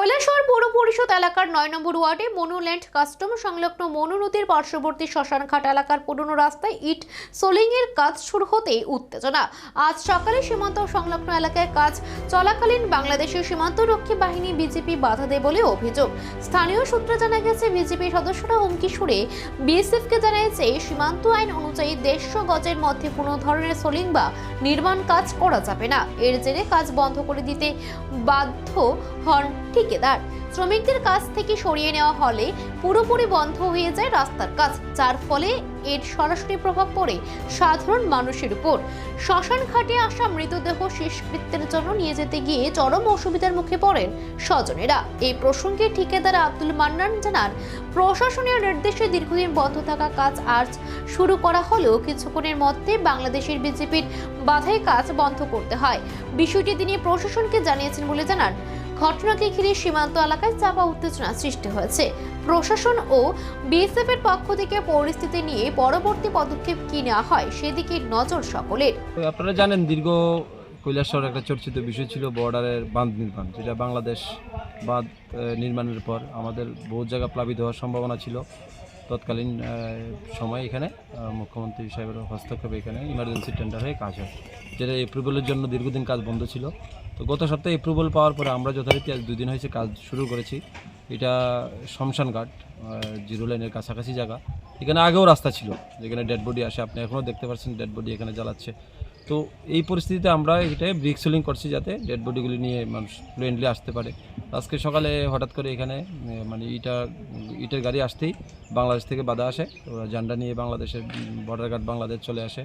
কৈলাসহর পৌর পরিষদ এলাকার নয় নম্বর ওয়ার্ডে মনুল্যান্ড কাস্টম সংলগ্ন মনু নদীর পার্শ্ববর্তী শ্মশানঘাট এলাকার পুরনো রাস্তায় ইট সোলিংয়ের কাজ শুরু হতেই উত্তেজনা। আজ সকালে সীমান্ত সংলগ্ন এলাকায় কাজ চলাকালীন বাংলাদেশের সীমান্তরক্ষী বাহিনী বিজেপি বাধা দেয় বলে অভিযোগ। স্থানীয় সূত্রে জানা গেছে, বিজেপি সদস্যরা হুমকি সুরে বিএসএফকে জানিয়েছে, সীমান্ত আইন অনুযায়ী দেড়শো গজের মধ্যে কোনো ধরনের সোলিং বা নির্মাণ কাজ করা যাবে না। এর জেরে কাজ বন্ধ করে দিতে বাধ্য হন ঠিকাদার। শ্রমিকদের কাছ থেকে সরিয়ে নেওয়া হলে পুরোপুরি বন্ধ হয়ে যায় রাস্তার কাজ, যার ফলে এর সরাসরি প্রভাব পড়ে সাধারণ মানুষের উপর। শ্মশান ঘাটে আসা মৃতদেহ শেষকৃত্যের জন্য নিয়ে যেতে গিয়ে চরম অসুবিধার মুখে পড়েন স্বজনেরা। এই প্রসঙ্গে ঠিকাদার আব্দুল মান্নান জানান প্রশাসনীয় নির্দেশে দীর্ঘদিন বন্ধ থাকা কাজ আজ শুরু করা হলেও কিছুক্ষণের মধ্যে বাংলাদেশের বিজেপির বাধায় কাজ বন্ধ করতে হয়। বিষয়টি তিনি প্রশাসনকে জানিয়েছেন বলে জানান। ঘটনাকে ঘিরে সীমান্ত এলাকায় চাপা উত্তেজনা সৃষ্টি হয়েছে। প্রশাসন ও বিএসএফ এর পক্ষ থেকে পরিস্থিতি নিয়ে পরবর্তী পদক্ষেপ কি নেওয়া হয়, সেদিকে নজর সকলের। আপনারা জানেন, দীর্ঘ কৈলাসহর একটা চর্চিত বিষয় ছিল বর্ডারের বাঁধ নির্মাণ, যেটা বাংলাদেশ বাঁধ নির্মাণের পর আমাদের বহু জায়গা প্লাবিত হওয়ার সম্ভাবনা ছিল। তৎকালীন সময় এখানে মুখ্যমন্ত্রী সাহেবের হস্তক্ষেপে এখানে ইমার্জেন্সি টেন্ডার হয়ে কাজ হয়। যেটা এপ্রুভেলের জন্য দীর্ঘদিন কাজ বন্ধ ছিল। তো গত সপ্তাহে এপ্রুভাল পাওয়ার পরে আমরা যথারীতি আজ দুদিন হয়েছে কাজ শুরু করেছি। এটা শমশান ঘাট জিরো লাইনের কাছাকাছি জায়গা। এখানে আগেও রাস্তা ছিল, যেখানে ডেড বডি আসে। আপনি এখনও দেখতে পাচ্ছেন ডেড বডি এখানে জ্বালাচ্ছে। তো এই পরিস্থিতিতে আমরা এটাই ব্রিক সোলিং করছি যাতে ডেড বডিগুলি নিয়ে মানুষ ফ্লুয়েন্টলি আসতে পারে। আজকে সকালে হঠাৎ করে এখানে মানে ইটা, ইটের গাড়ি আসতেই বাংলাদেশ থেকে বাধা আসে। ওরা জান্ডা নিয়ে বাংলাদেশের বর্ডার গার্ড বাংলাদেশ চলে আসে।